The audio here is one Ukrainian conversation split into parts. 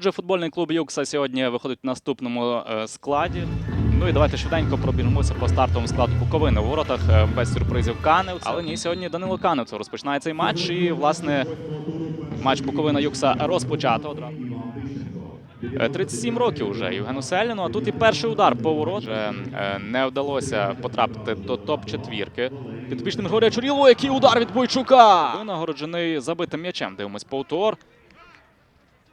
Отже, футбольний клуб Юкса сьогодні виходить в наступному е, складі. Ну і давайте швиденько пробіжимося по стартовому складу Буковини. У воротах е, без сюрпризів Каневцев. Але ні, сьогодні Данило Каневцев розпочинає цей матч. І, власне, матч Буковина Юкса розпочато одразу. Е, 37 років вже Євгену Селіну, а тут і перший удар по ворот. Вже не вдалося потрапити до топ-четвірки. Підопічним Григорія Чурілова, який удар від Бойчука! Винагороджений забитим м'ячем. Дивимось повтор.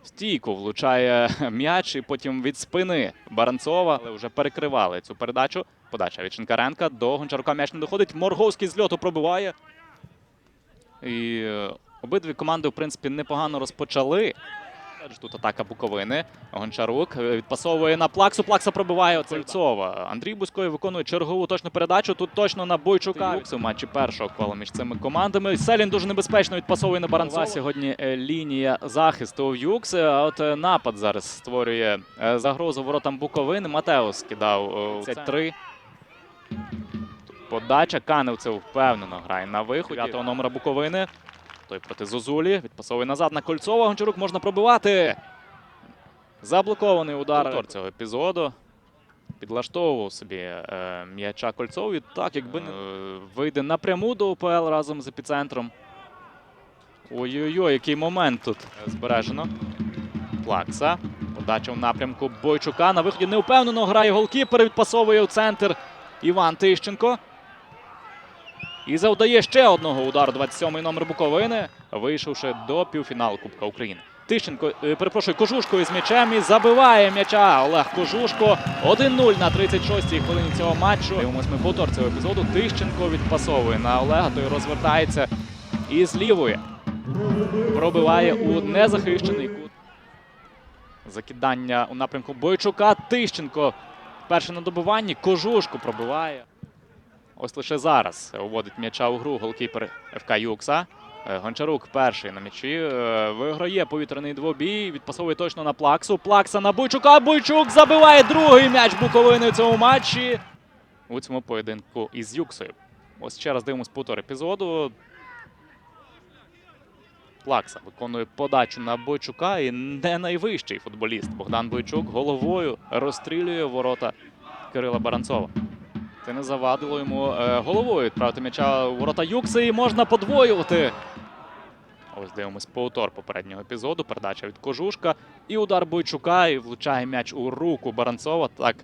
Стійку влучає м'яч і потім від спини Баранцова, але вже перекривали цю передачу. Подача від Шинкаренка до Гончарука м'яч не доходить. Морговський з льоту пробиває. І е, обидві команди, в принципі, непогано розпочали. Тут атака Буковини. Гончарук е, відпасовує на Плаксу. Плакса пробиває Кольцова. Андрій Бузької виконує чергову точну передачу. Тут точно на Бойчука. В матчі першого кола між цими командами. Селін дуже небезпечно відпасовує на Баранцова. Сьогодні е, лінія захисту у Юкс. А от е, напад зараз створює е, загрозу воротам Буковини. Матеус кидав е, 3. Подача Каневцев впевнено грає на виході. 9 номера Буковини. Той проти Зозулі. Відпасовує назад на Кольцова. Гончарук можна пробивати. Заблокований удар Повтор цього епізоду. Підлаштовував собі е, м'яча Кольцов. І так, якби не е, вийде напряму до УПЛ разом з епіцентром. Ой-ой-ой, який момент тут збережено. Плакса. Подача в напрямку Бойчука. На виході неупевнено грає голкіпер. Відпасовує у центр Іван Тищенко. І завдає ще одного удару 27-й номер Буковини, вийшовши до півфіналу Кубка України. Тищенко, е, перепрошую, Кожушко із м'ячем і забиває м'яча. Олег Кожушко 1-0 на 36-й хвилині цього матчу. Дивимось ми повтор цього епізоду. Тищенко відпасовує на Олега, той розвертається і з лівої пробиває у незахищений кут. Закидання у напрямку Бойчука. Тищенко перше на добиванні. Кожушко пробиває. Ось лише зараз уводить м'яча у гру голкіпер ФК Юкса. Е, Гончарук перший на м'ячі. е, Виграє повітряний двобій. Відпасовує точно на Плаксу. Плакса на Бойчука. Бойчук забиває другий м'яч Буковини в цьому матчі. У цьому поєдинку із Юксою. Ось ще раз дивимось повтор епізоду. Плакса виконує подачу на Бойчука і не найвищий футболіст. Богдан Бойчук головою розстрілює ворота Кирила Баранцова. Це не завадило йому е, головою відправити м'яча у ворота Юкси і можна подвоювати. Ось дивимось повтор попереднього епізоду. Передача від Кожушка. І удар Бойчука і влучає м'яч у руку Баранцова. Так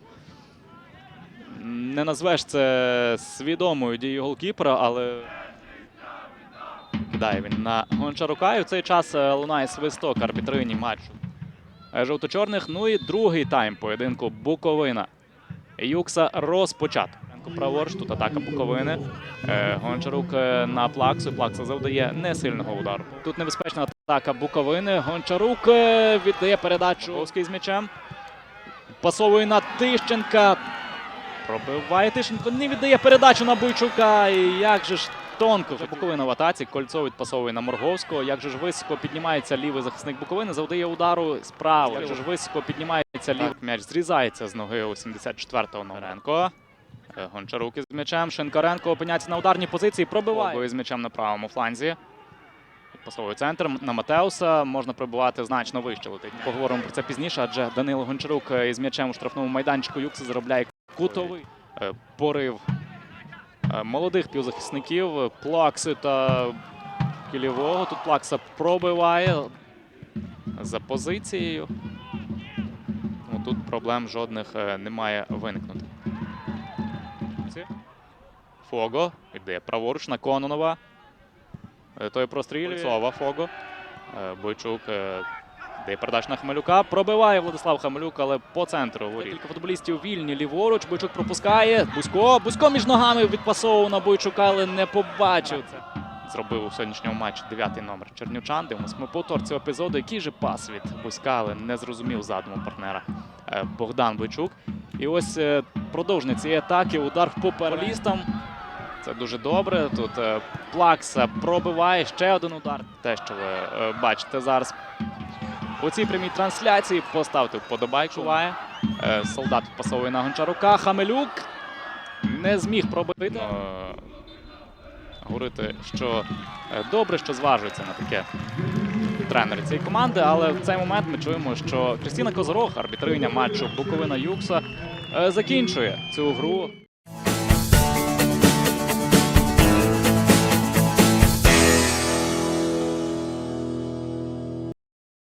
не назвеш це свідомою дією голкіпера, але кидає він на Гончарука. І в цей час е, лунає свисток арбітрині матчу е, жовто-чорних. Ну і другий тайм поєдинку Буковина. Юкса розпочато. Праворуч, тут атака Буковини. Е, Гончарук е, на Плаксу. Плакса завдає несильного удару. Тут небезпечна атака Буковини. Гончарук е, віддає передачу Овський з м'ячем. Пасовує на Тищенка. Пробиває Тищенко. Не віддає передачу на Бойчука. І як же ж тонко. Буковина в атаці. Кольцов відпасовує на Морговського. Як же ж високо піднімається лівий захисник Буковини. Завдає удару справа. Як же ж високо піднімається лівий. М'яч зрізається з ноги у 74-го Номеренко. Е, Гончарук із м'ячем. Шинкаренко опиняється на ударній позиції. Пробиває Фогу із м'ячем на правому фланзі. Пасовий центр на Матеуса можна пробивати значно вище. Летить. Поговоримо про це пізніше, адже Данило Гончарук е, із м'ячем у штрафному майданчику Юкси заробляє кутовий Е, порив молодих півзахисників Плакси та Кілєвого. Тут Плакса пробиває за позицією. Тут проблем жодних е, не має. Фого віддає праворуч на Кононова. Е, Той прострілює. Сова Фого. Е, Бойчук е, дає передач на Хмелюка. Пробиває Владислав Хамелюк, але по центру воріт. Кілька футболістів вільні ліворуч. Бойчук пропускає. Бузько. Бузько між ногами відпасовував на Бойчука, але не побачив це. Зробив у сьогоднішньому матчі дев'ятий номер Чернівчан. Дивимось ми повтор цього епізоду. Який же пас від Бузька, але не зрозумів задуму партнера Богдан Бойчук. І ось е, продовження цієї атаки. Удар по футболістам. Це дуже добре. Тут е, Плакса пробиває ще один удар. Те, що ви е, бачите зараз у цій прямій трансляції. Поставте вподобайку. Чуває. Солдат пасовує на Гончарука. Хамелюк не зміг пробити. Говорити, що добре, що зважується на таке тренер цієї команди. Але в цей момент ми чуємо, що Крістіна Козорог, арбітриня матчу Буковина Юкса, е, закінчує цю гру.